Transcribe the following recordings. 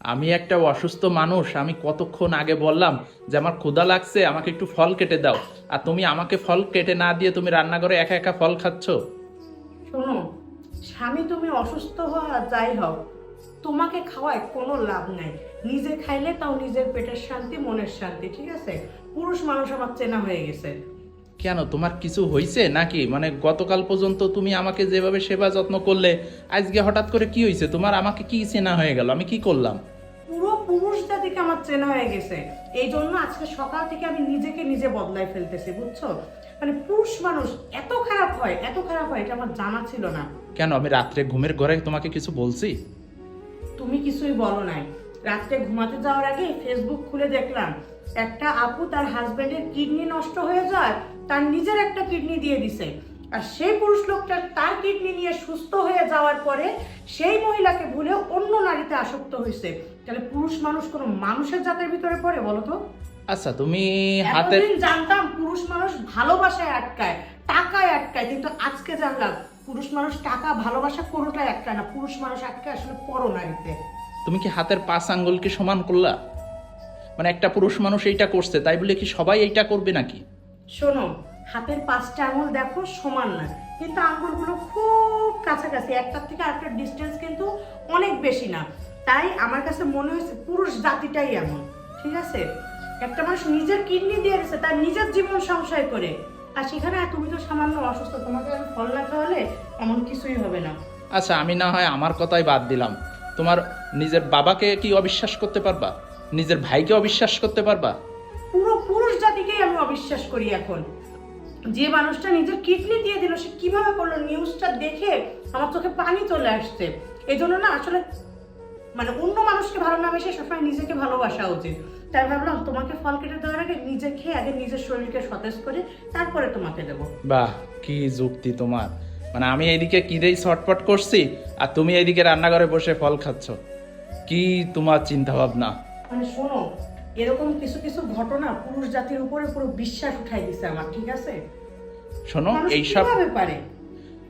আমি একটা অসুস্থ মানুষ, আমি কতক্ষণ আগে বললাম যে আমার ক্ষুধা লাগছে, আমাকে একটু ফল কেটে দাও। আর তুমি আমাকে ফল কেটে না দিয়ে তুমি রান্নাঘরে একা একা ফল খাচ্ছ? শোনো, স্বামী তুমি অসুস্থ হও আর যাই হও, তোমাকে খাওয়ায় কোনো লাভ নাই। নিজে খাইলে তাও নিজের পেটের শান্তি, মনের শান্তি, ঠিক আছে? পুরুষ মানুষ আমার চেনা হয়ে গেছে। কেন? তোমার কিছু হয়েছে নাকি? মানে গতকাল পর্যন্ত তুমি আমাকে যেভাবে সেবা যত্ন করলে আজকে হঠাৎ করে কি হয়েছে তোমার আমাকে কি চেনা হয়ে গেল? আমি কি করলাম? পুরো পুরুষ জাতিকে আমার চেনা হয়ে গেছে। এই জন্য আজকে সকাল থেকে আমি নিজেকে নিজে বদলাই ফেলতেছি বুঝছ? মানে পুরুষ মানুষ এত খারাপ হয় এত খারাপ হয় এটা আমার জানা ছিল না। কেন? আমি রাত্রে ঘুমের ঘরে তোমাকে কিছু বলছি? তুমি কিছুই বলো নাই। রাত্রে ঘুমাতে যাওয়ার আগে ফেসবুক খুলে দেখলাম একটা আপু তার হাজবেন্ডের কিডনি নষ্ট হয়ে যায় তার নিজের একটা কিডনি দিয়ে দিছে। আর সেই পুরুষ লোকটা তার কিডনি নিয়ে সুস্থ হয়ে যাওয়ার পরে সেই মহিলাকে ভুলে অন্য নারীতে আসক্ত হয়েছে। তাহলে পুরুষ মানুষ কোনো মানুষের জাতের ভিতরে পড়ে বলো তো? আচ্ছা তুমি হাতে জানতাম পুরুষ মানুষ ভালোবাসায় আটকায় টাকায় আটকায় কিন্তু আজকে জানলাম পুরুষ মানুষ টাকা ভালোবাসা কোনোটাই আটকায় না। পুরুষ মানুষ আটকায় আসলে পরনারীতে। তুমি কি হাতের পাঁচ আঙ্গুলকে সমান করলা? মানে একটা পুরুষ মানুষ এইটা করছে তাই বলে কি সবাই এইটা করবে নাকি? শোনো হাতের পাঁচটা আঙুল দেখো সমান না কিন্তু আঙুলগুলো খুব কাছাকাছি একটার থেকে আরেকটা ডিস্টেন্স কিন্তু অনেক বেশি না। তাই আমার কাছে মনে হয়েছে পুরুষ জাতিটাই এমন ঠিক আছে? একটা মানুষ নিজের কিডনি দিয়ে দিচ্ছে তার নিজের জীবন সংশয় করে। আর সেখানে তুমি তো সামান্য অসুস্থ তোমাকে আমি ফল না খাওয়ালে এমন কিছুই হবে না। আচ্ছা আমি না হয় আমার কথাই বাদ দিলাম। তোমার নিজের বাবাকে কি অবিশ্বাস করতে পারবা? নিজের ভাইকে অবিশ্বাস করতে পারবা? পুরো পুরুষ জাতিকেই আমি অবিশ্বাস করি এখন। যে মানুষটা নিজের কিডনি দিয়ে দিল সে কীভাবে করল? নিউজটা দেখে আমার চোখে পানি চলে আসছে। এই জন্য না আসলে মানে অন্য মানুষকে ভালো না বেশি সবসময় নিজেকে ভালোবাসা উচিত। তাই ভাবলাম তোমাকে ফল কেটে দেওয়ার আগে নিজে খেয়ে আগে নিজের শরীরকে সতেজ করে তারপরে তোমাকে দেবো। বাহ কি যুক্তি তোমার। মানে আমি এইদিকে কিদেই ছটপট করছি আর তুমি এইদিকে রান্নাঘরে বসে ফল খাচ্ছ। কি তোমার চিন্তা ভাবনা মানে শোনো এরকম কিছু কিছু ঘটনা পুরুষ জাতির উপরে পুরো বিশ্বাস উঠাই দিছে আমার ঠিক আছে? শোনো এইসব ব্যাপারে পারে?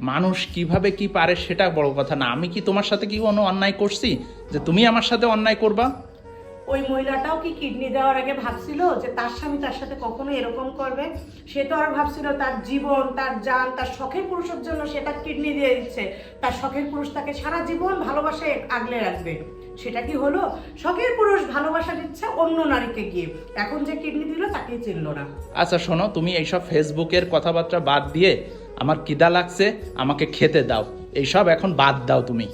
মানুষ কীভাবে কি পারে সেটা বড় কথা না। আমি কি তোমার সাথে কি কোনো অন্যায় করছি? যে তুমি আমার সাথে অন্যায় করবা? ওই মহিলাটাও কি কিডনি দেওয়ার আগে ভাবছিল যে তার স্বামী তার সাথে কখনো এরকম করবে? সে তো আর ভাবছিল তার জীবন, তার জান, তার শখের পুরুষের জন্য সে তার কিডনি দিয়ে দিচ্ছে। তার শখের পুরুষ তাকে সারা জীবন ভালোবাসায় আগলে রাখবে। সেটা কি হলো? শখের পুরুষ ভালোবাসা দিচ্ছে অন্য নারীকে গিয়ে। এখন যে কিডনি দিল তাকেই চিনলো না। আচ্ছা শোনো, তুমি এইসব ফেসবুকের কথাবার্তা বাদ দিয়ে আমার কিদা লাগছে, আমাকে খেতে দাও। এইসব এখন বাদ দাও তুমি।